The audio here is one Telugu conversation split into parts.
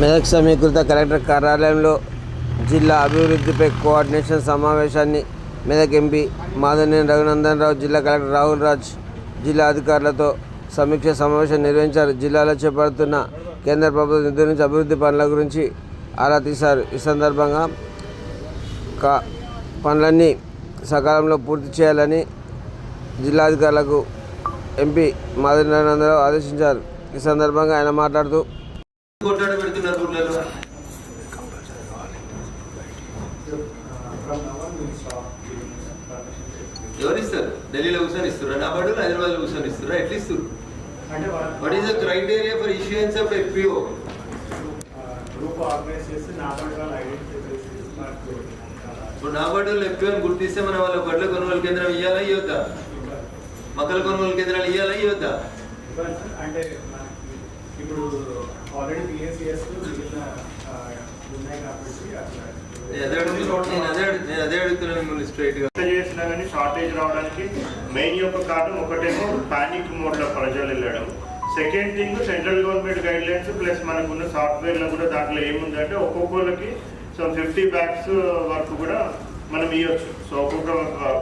మెదక్ సమీకృత కలెక్టర్ కార్యాలయంలో జిల్లా అభివృద్ధిపై కోఆర్డినేషన్ సమావేశాన్ని మెదక్ ఎంపీ మాధవనేని రఘునందన్ రావు జిల్లా కలెక్టర్ రాహుల్ రాజ్ జిల్లా అధికారులతో సమీక్ష సమావేశం నిర్వహించారు. జిల్లాలో చేపడుతున్న కేంద్ర ప్రభుత్వ నిధుల నుంచి అభివృద్ధి పనుల గురించి ఆరా తీశారు. ఈ సందర్భంగా కా పనులన్నీ సకాలంలో పూర్తి చేయాలని జిల్లాధికారులకు ఎంపీ మాధవి నరేంద్రరావు ఆదేశించారు. ఈ సందర్భంగా ఆయన మాట్లాడుతూ ఎవరు ఇస్తారు? ఢిల్లీలో కూర్చొని ఇస్తారు నా బడులు హైదరాబాద్లో కూర్చొని ఇస్తారు ఎట్లా ఇస్తారు? What is the criteria for issuance of FPO ఇప్పుడు నా బడులు ఎఫ్పిఓ అని గుర్తిస్తే మన వాళ్ళ బడుల కొనుగోలు కేంద్రం ఇవ్వాలా ఇవ్వద్దా? మొక్కల కొనుగోలు కేంద్రాలు ఇవ్వాలా ఇవ్వద్దా. అంటే ఇప్పుడు ఆల్రెడీ పిఎస్సిఎస్ మిగిలిన ఆ, ఉన్నాయి కాబట్టి అట్లా. నేను అదే అడుగుతున్నా నేను అదే అడుగు- నేను అదే అడుగుతున్నాను మిమ్మల్ని స్ట్రైట్ కానీ షార్టేజ్ రావడానికి మెయిన్ యొక్క కారణం ఒకటేమో పానిక్ మోడ్లో ప్రజలు వెళ్ళడం. Second thing central government guidelines plus మనకున్న సాఫ్ట్వేర్లో కూడా దాంట్లో ఏముందంటే ఒక్కొక్కరికి సో ఫిఫ్టీ బ్యాగ్స్ వరకు కూడా మనం ఇవ్వచ్చు సో ఒక్కొక్క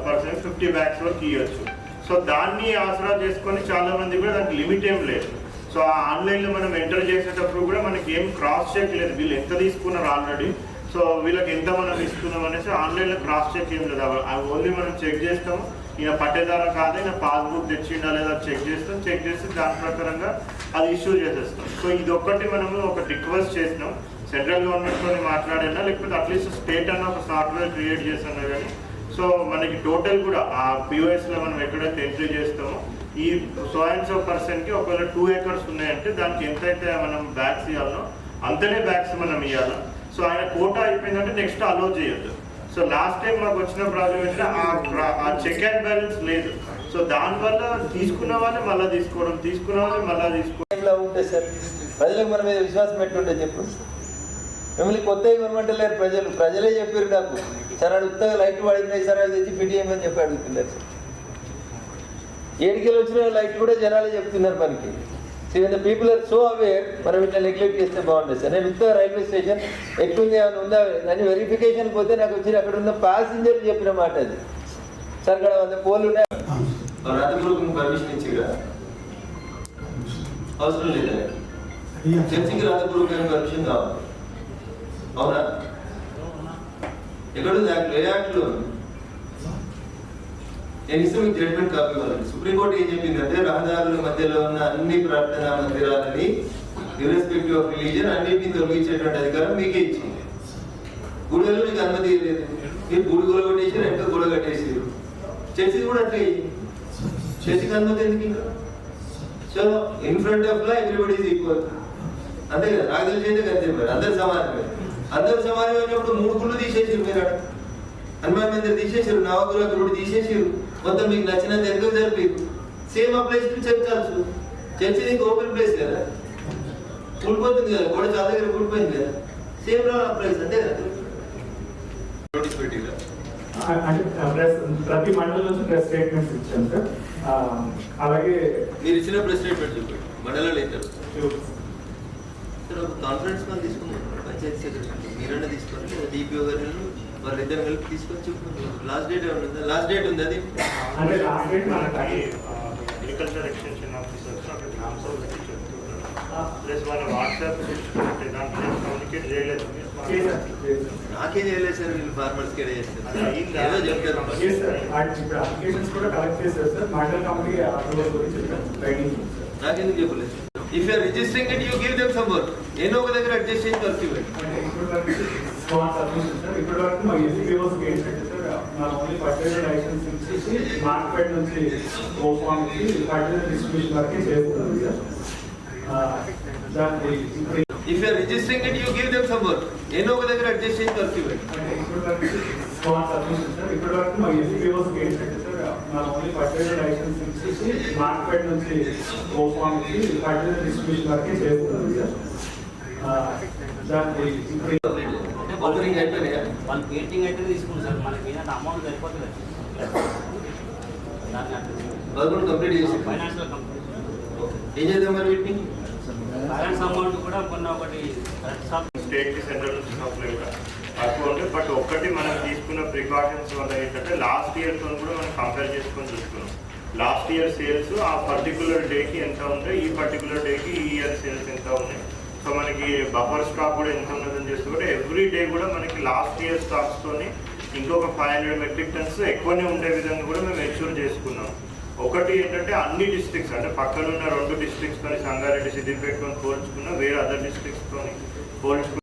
పర్సన్ ఫిఫ్టీ బ్యాగ్స్ వరకు ఇవ్వచ్చు సో దాన్ని ఆసరా చేసుకొని చాలా మంది కూడా దానికి లిమిట్ ఏం లేదు. సో ఆ ఆన్లైన్లో మనం ఎంటర్ చేసేటప్పుడు కూడా మనకి ఏం క్రాస్ చెక్ లేదు. వీళ్ళు ఎంత తీసుకున్నారు ఆల్రెడీ సో వీళ్ళకి ఎంత మనం ఇస్తున్నాం అనేసి ఆన్లైన్లో క్రాస్ చెక్ ఏం లేదు. అవి- ఓన్లీ మనం చెక్ చేస్తాము ఈయన పట్టేదారా కాదు ఈయన పాస్బుక్ తెచ్చిండా లేదా చెక్ చేస్తాం. చెక్ చేసి దాని ప్రకారంగా అది ఇష్యూ చేసేస్తాం. సో ఇది ఒక్కటి మనము ఒక రిక్వెస్ట్ చేసినాం. సెంట్రల్ గవర్నమెంట్తో మాట్లాడినా లేకపోతే అట్లీస్ట్ స్టేట్ అన్న ఒక సాఫ్ట్వేర్ క్రియేట్ చేసినా కానీ సో మనకి టోటల్ కూడా ఆ పిఓఎస్లో మనం ఎక్కడైతే ఎంట్రీ చేస్తామో ఈ సో అండ్ సో ఒకవేళ టూ ఏకర్స్ ఉన్నాయంటే దానికి ఎంతైతే మనం బ్యాగ్స్ ఇవ్వాలో అంతనే బ్యాగ్స్ మనం ఇవ్వాలి సో ఆయన కోట అయిపోయిందంటే నెక్స్ట్ అలో చేయొద్దు. సో లాస్ట్ టైం మాకు వచ్చిన ప్రాబ్లం ఏంటంటే ఆ చెక్ అండ్ బ్యాలెన్స్ లేదు. సో దానివల్ల తీసుకున్న వాళ్ళే మళ్ళీ తీసుకోవడం తీసుకున్న వాళ్ళే మళ్ళీ తీసుకోవడం ఇలా ఉంటే సార్ ప్రజలకు మన మీద విశ్వాసం పెట్టుంటే చెప్పు. మిమ్మల్ని కొత్త గవర్నమెంట్ లేరు ప్రజలు. ప్రజలే చెప్పారు నాకు. సార్ అది లైట్ పడింది సార్ అది తెచ్చి ఫిట్ చేయమని చెప్పి అడుగుతున్నారు సార్. ఏడికెళ్ళి వచ్చిన లైట్ కూడా జనాలే చెప్తున్నారు మనకి. So people are so aware మనం ఇట్లా నెగ్లెక్ట్ చేస్తే బాగుంటుంది సార్ నేను ఉత్తగా రైల్వే స్టేషన్ ఎక్కువ ఏమైనా ఉందా? దాన్ని వెరిఫికేషన్ పోతే నాకు వచ్చిన అక్కడ ఉన్న ప్యాసింజర్ చెప్పిన మాట అది. సార్ ఇక్కడ వంద పోలు ఉన్నాయి. ఇచ్చిరా? అవసరం లేదా? చర్చికి రాతపూర్వకమైన పర్మిషన్ కావాలి అవునా? ఎక్కడుంది? యాక్ట్లో ఏ యాక్ట్లో ఉంది? నేను ఇస్తే మీకు జడ్జ్మెంట్ కాపీ ఇవ్వాలండి సుప్రీంకోర్టు ఏం చెప్పిందంటే రహదారుల మధ్యలో ఉన్న అన్ని ప్రార్థనా మందిరాలని ఇర్రెస్పెక్టివ్ ఆఫ్ రిలీజన్ అన్నింటినీ తొలగించేటువంటి అధికారం మీకే ఇచ్చింది. గుడిలో మీకు అనుమతి లేదు. మీరు గుడి గోడ కట్టేసారు ఎంత గోడ కట్టేసారు. చర్చి కూడా అట్లే చర్చికి అనుమతి ఎందుకు ఇంకా? So in front of law everybody is equal అంతే కదా? నాకు తెలిసి అయితే అంతే మరి. అందరు సమానమే. అందరు సమానమైనప్పుడు మూడు గుళ్ళు తీసేసారు మీరు అక్కడ. హనుమాన్ మందిర్ తీసేసారు నవగురు గురుడు తీసేసారు మొత్తం మీకు నచ్చినంత ఎందుకు జరిపారు same applies to church also church నీకు ఓపెన్ ప్లేస్ కదా. కూలిపోతుంది కదా గోడ చాలా దగ్గర కూలిపోయింది కదా. సేమ్ రా అప్లైస్ అంతే కదా? నోటీస్ పెట్టిరా. అంటే ప్రెస్ ప్రతి మండలం నుంచి ప్రెస్ స్టేట్మెంట్స్ ఇచ్చాం సార్. ఆ, అలాగే మీరు ఇచ్చిన ప్రెస్ స్టేట్మెంట్ చెప్పండి మండలాలు ఇద్దరు సార్ ఒక కాన్ఫరెన్స్ కాల్ తీసుకుందాం. పంచాయతీ సెక్రటరీ మీరన్నా తీసుకోండి లేదా డిపిఓ గారు వాళ్ళిద్దరు కలిపి తీసుకొని చెప్పండి లాస్ట్ డేట్ ఏమైనా ఉందా? లాస్ట్ డేట్ ఉంది అది? అంటే లాస్ట్ డేట్ మనకి అగ్రికల్చర్ ఎక్స్టెన్షన్ ఆఫీసర్స్ అక్కడ ప్లస్ వాళ్ళ వాట్సాప్ కమ్యూనికేట్ చేయలేదు. నాకేం సార్ వీళ్ళు ఫార్మర్స్ కేడే చేస్తారు? ఏదో చెప్తారు. ఇప్పుడు అప్లికేషన్స్ కూడా కలెక్ట్ చేశారు సార్ మండల కమిటీ అప్రూవల్ గురించి ట్రైనింగ్ సార్ నాకెందుకు చెప్పలేదు? If you're registering it you give them some work ఏదో ఒక దగ్గర అడ్జస్ట్ చేసి వర్క్ ఇవ్వండి. అంటే ఇప్పుడు వరకు స్మాల్ సబ్మిషన్ సార్ ఇప్పటి వరకు మా ఎస్పీఓస్ ఏంటంటే సార్ మా ఓన్లీ ఫర్టిలైజర్ లైసెన్స్ ఇచ్చేసి మార్కెట్ నుంచి ఓ ఫామ్కి ఫర్టిలైజర్ డిస్ట్రిబ్యూషన్ వరకే చేస్తున్నాం సార్ ఆ, దాన్ని ఇప్పుడు if you're registering it you give them some work ఏదో ఒక దగ్గర అడ్జస్ట్ చేసి వర్క్ ఇవ్వండి అంటే ఇప్పుడు వరకు స్మాల్ సబ్మిషన్ సార్ ఇప్పటి వరకు మా ఎస్పీఓస్ ఏంటంటే సార్ మా ఓన్లీ ఫర్టిలైజర్ లైసెన్స్ ఇచ్చేసి మార్కెట్ నుంచి ఓ ఫామ్కి ఫర్టిలైజర్ డిస్ట్రిబ్యూషన్ వరకే చేస్తున్నాం సార్ ఆ, దాన్ని ఇప్పుడు ఓపెనింగ్ వాళ్ళు పెయింటింగ్ అయితే తీసుకుంటారు సార్ మనకి ఏంటంటే అమౌంట్ సరిపోతుంది దాన్ని వర్క్ కంప్లీట్ చేసి. ఫైనాన్షియల్ కంపెనీ ఏం చేద్దాం మరి వీటిని? బ్యాలెన్స్ అమౌంట్ కూడా మొన్న ఒకటి కరెక్ట్ షాప్ స్టేట్ సెంట్రల్ నుంచి కూడా తక్కువ ఉంది బట్ ఒక్కటి మనం తీసుకున్న ప్రికాషన్స్ వల్ల ఏంటంటే లాస్ట్ ఇయర్తో కూడా మనం కంపేర్ చేసుకొని చూసుకున్నాం. లాస్ట్ ఇయర్ సేల్స్ ఆ పర్టికులర్ డేకి ఎంత ఉంది ఈ పర్టికులర్ డేకి ఈ ఇయర్ సేల్స్ ఎంత ఉన్నాయి? సో మనకి బఫర్ స్టాక్ కూడా ఎంత ఉన్నదని చేస్తే కూడా ఎవ్రీ డే కూడా మనకి లాస్ట్ ఇయర్ స్టాక్స్తోని ఇంకొక ఫైవ్ హండ్రెడ్ మెట్రిక్ టన్స్ ఎక్కువనే ఉండే విధంగా కూడా మేము ఎన్షూర్ చేసుకున్నాం. ఒకటి ఏంటంటే అన్ని డిస్ట్రిక్ట్స్ అంటే పక్కన ఉన్న రెండు డిస్ట్రిక్ట్స్ తోని సంగారెడ్డి సిద్దిపేటతో పోల్చుకున్న వేరే అదర్ డిస్ట్రిక్ట్స్ తోని పోల్చుకున్న